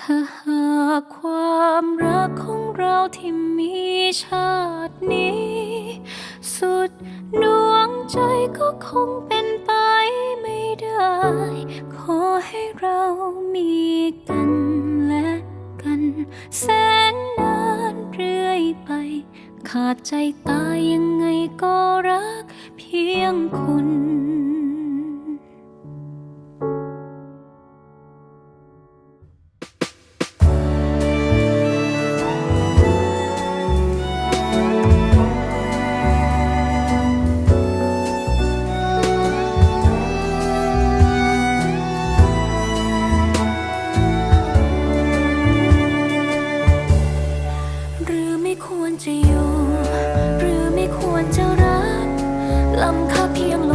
ถ้าหากความรักของเราที่มีชาตินี้ สุดดวงใจก็คงเป็นไปไม่ได้ ขอให้เรามีกันและกัน แสนนานเรื่อยไป ขาดใจตายยังไงก็รักเพียงคุณ หรือไม่ควรจะรักลำค่าเพียงล